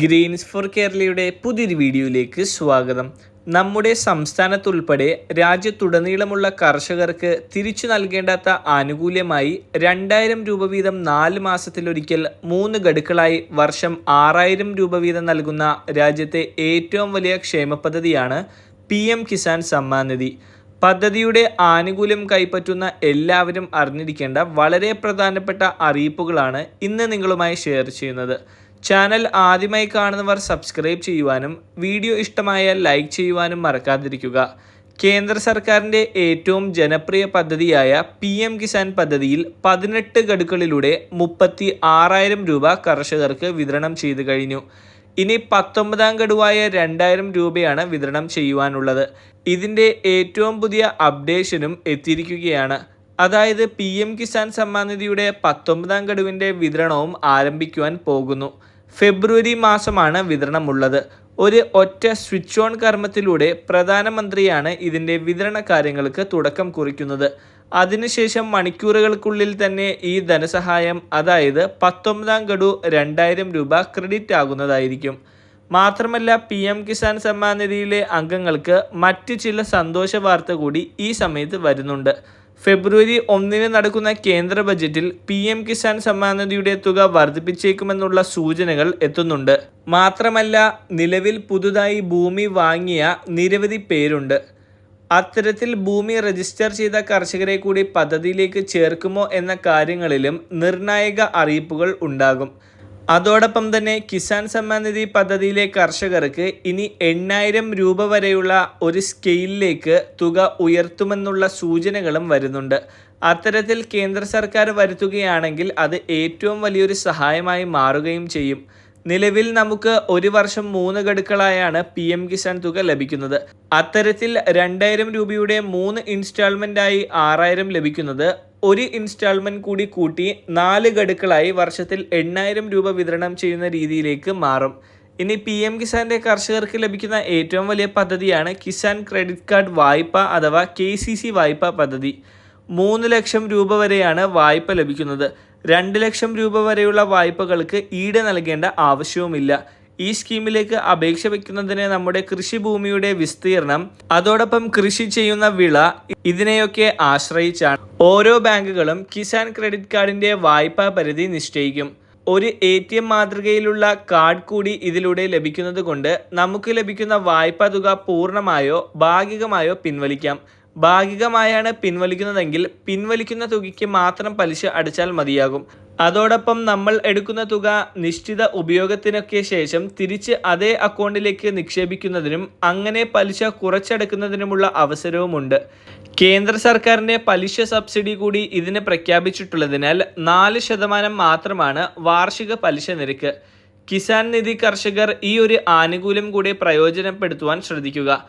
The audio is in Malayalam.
ഗ്രീൻസ് ഫോർ കേരളയുടെ പുതിയൊരു വീഡിയോയിലേക്ക് സ്വാഗതം. നമ്മുടെ സംസ്ഥാനത്തുൾപ്പെടെ രാജ്യത്തുടനീളമുള്ള കർഷകർക്ക് തിരിച്ചു നൽകേണ്ടാത്ത ആനുകൂല്യമായി രണ്ടായിരം രൂപ വീതം നാല് മാസത്തിലൊരിക്കൽ മൂന്ന് ഗഡുക്കളായി വർഷം ആറായിരം രൂപ വീതം നൽകുന്ന രാജ്യത്തെ ഏറ്റവും വലിയ ക്ഷേമ പദ്ധതിയാണ് പി എം കിസാൻ സമ്മാൻ നിധി. പദ്ധതിയുടെ ആനുകൂല്യം കൈപ്പറ്റുന്ന എല്ലാവരും അറിഞ്ഞിരിക്കേണ്ട വളരെ പ്രധാനപ്പെട്ട അറിയിപ്പുകളാണ് ഇന്ന് നിങ്ങളുമായി ഷെയർ ചെയ്യുന്നത്. ചാനൽ ആദ്യമായി കാണുന്നവർ സബ്സ്ക്രൈബ് ചെയ്യുവാനും വീഡിയോ ഇഷ്ടമായാൽ ലൈക്ക് ചെയ്യുവാനും മറക്കാതിരിക്കുക. കേന്ദ്ര സർക്കാരിന്റെ ഏറ്റവും ജനപ്രിയ പദ്ധതിയായ പി എം കിസാൻ പദ്ധതിയിൽ പതിനെട്ട് ഗഡുക്കളിലൂടെ മുപ്പത്തി ആറായിരം രൂപ കർഷകർക്ക് വിതരണം ചെയ്തു കഴിഞ്ഞു. ഇനി പത്തൊമ്പതാം ഗഡുവായ രണ്ടായിരം രൂപയാണ് വിതരണം ചെയ്യുവാനുള്ളത്. ഇതിന്റെ ഏറ്റവും പുതിയ അപ്ഡേഷനും എത്തിയിരിക്കുകയാണ്. അതായത് പി എം കിസാൻ സമ്മാൻ നിധിയുടെ പത്തൊമ്പതാം ഗഡുവിന്റെ വിതരണവും ആരംഭിക്കുവാൻ പോകുന്നു. ഫെബ്രുവരി മാസമാണ് വിതരണമുള്ളത്. ഒരു ഒറ്റ സ്വിച്ച് ഓൺ കർമ്മത്തിലൂടെ പ്രധാനമന്ത്രിയാണ് ഇതിന്റെ വിതരണ കാര്യങ്ങൾക്ക് തുടക്കം കുറിക്കുന്നത്. അതിനുശേഷം മണിക്കൂറുകൾക്കുള്ളിൽ തന്നെ ഈ ധനസഹായം അതായത് പത്തൊമ്പതാം ഗഡു രണ്ടായിരം രൂപ ക്രെഡിറ്റ് ആകുന്നതായിരിക്കും. മാത്രമല്ല പി എം കിസാൻ സമ്മാൻ നിധിയിലെ അംഗങ്ങൾക്ക് മറ്റ് ചില സന്തോഷ വാർത്ത കൂടി ഈ സമയത്ത് വരുന്നുണ്ട്. ഫെബ്രുവരി ഒന്നിന് നടക്കുന്ന കേന്ദ്ര ബജറ്റിൽ പി എം കിസാൻ സമ്മാൻ നിധിയുടെ തുക വർദ്ധിപ്പിച്ചേക്കുമെന്നുള്ള സൂചനകൾ എത്തുന്നുണ്ട്. മാത്രമല്ല നിലവിൽ പുതുതായി ഭൂമി വാങ്ങിയ നിരവധി പേരുണ്ട്. അത്തരത്തിൽ ഭൂമി രജിസ്റ്റർ ചെയ്ത കർഷകരെ കൂടി പദ്ധതിയിലേക്ക് ചേർക്കുമോ എന്ന കാര്യങ്ങളിലും നിർണായക അറിയിപ്പുകൾ ഉണ്ടാകും. അതോടൊപ്പം തന്നെ കിസാൻ സമ്മാൻ നിധി പദ്ധതിയിലെ കർഷകർക്ക് ഇനി എണ്ണായിരം രൂപ വരെയുള്ള ഒരു സ്കെയിലിലേക്ക് തുക ഉയർത്തുമെന്നുള്ള സൂചനകളും വരുന്നുണ്ട്. അത്തരത്തിൽ കേന്ദ്ര സർക്കാർ വരുത്തുകയാണെങ്കിൽ അത് ഏറ്റവും വലിയൊരു സഹായമായി മാറുകയും ചെയ്യും. നിലവിൽ നമുക്ക് ഒരു വർഷം മൂന്ന് ഗഡുക്കളായാണ് പി എം കിസാൻ തുക ലഭിക്കുന്നത്. അത്തരത്തിൽ രണ്ടായിരം രൂപയുടെ മൂന്ന് ഇൻസ്റ്റാൾമെന്റായി ആറായിരം ലഭിക്കുന്നത് ഒരു ഇൻസ്റ്റാൾമെന്റ് കൂടി കൂട്ടി നാല് ഗഡുക്കളായി വർഷത്തിൽ എണ്ണായിരം രൂപ വിതരണം ചെയ്യുന്ന രീതിയിലേക്ക് മാറും. ഇനി പി എം കിസാന്റെ കർഷകർക്ക് ലഭിക്കുന്ന ഏറ്റവും വലിയ പദ്ധതിയാണ് കിസാൻ ക്രെഡിറ്റ് കാർഡ് വായ്പ അഥവാ കെ സി സി വായ്പ പദ്ധതി. മൂന്ന് ലക്ഷം രൂപ വരെയാണ് വായ്പ ലഭിക്കുന്നത്. രണ്ട് ലക്ഷം രൂപ വരെയുള്ള വായ്പകൾക്ക് ഈട് നൽകേണ്ട ആവശ്യവുമില്ല. ഈ സ്കീമിലേക്ക് അപേക്ഷ വയ്ക്കുന്നതിന് നമ്മുടെ കൃഷിഭൂമിയുടെ വിസ്തീർണം അതോടൊപ്പം കൃഷി ചെയ്യുന്ന വിള ഇതിനെയൊക്കെ ആശ്രയിച്ചാണ്. ഓരോ ബാങ്കുകളും കിസാൻ ക്രെഡിറ്റ് കാർഡിന്റെ വായ്പാ പരിധി നിശ്ചയിക്കും. ഒരു എ ടി എം മാതൃകയിലുള്ള കാർഡ് കൂടി ഇതിലൂടെ ലഭിക്കുന്നത് കൊണ്ട് നമുക്ക് ലഭിക്കുന്ന വായ്പ തുക പൂർണമായോ ഭാഗികമായോ പിൻവലിക്കാം. ഭാഗികമായാണ് പിൻവലിക്കുന്നതെങ്കിൽ പിൻവലിക്കുന്ന തുകയ്ക്ക് മാത്രം പലിശ അടച്ചാൽ മതിയാകും. അതോടൊപ്പം നമ്മൾ എടുക്കുന്ന തുക നിശ്ചിത ഉപയോഗത്തിനൊക്കെ ശേഷം തിരിച്ച് അതേ അക്കൗണ്ടിലേക്ക് നിക്ഷേപിക്കുന്നതിനും അങ്ങനെ പലിശ കുറച്ചെടുക്കുന്നതിനുമുള്ള അവസരവുമുണ്ട്. കേന്ദ്ര സർക്കാരിന്റെ പലിശ സബ്സിഡി കൂടി ഇതിന് പ്രഖ്യാപിച്ചിട്ടുള്ളതിനാൽ നാല് ശതമാനം മാത്രമാണ് വാർഷിക പലിശ നിരക്ക്. കിസാൻ നിധി കർഷകർ ഈ ഒരു ആനുകൂല്യം കൂടി പ്രയോജനപ്പെടുത്തുവാൻ ശ്രദ്ധിക്കുക.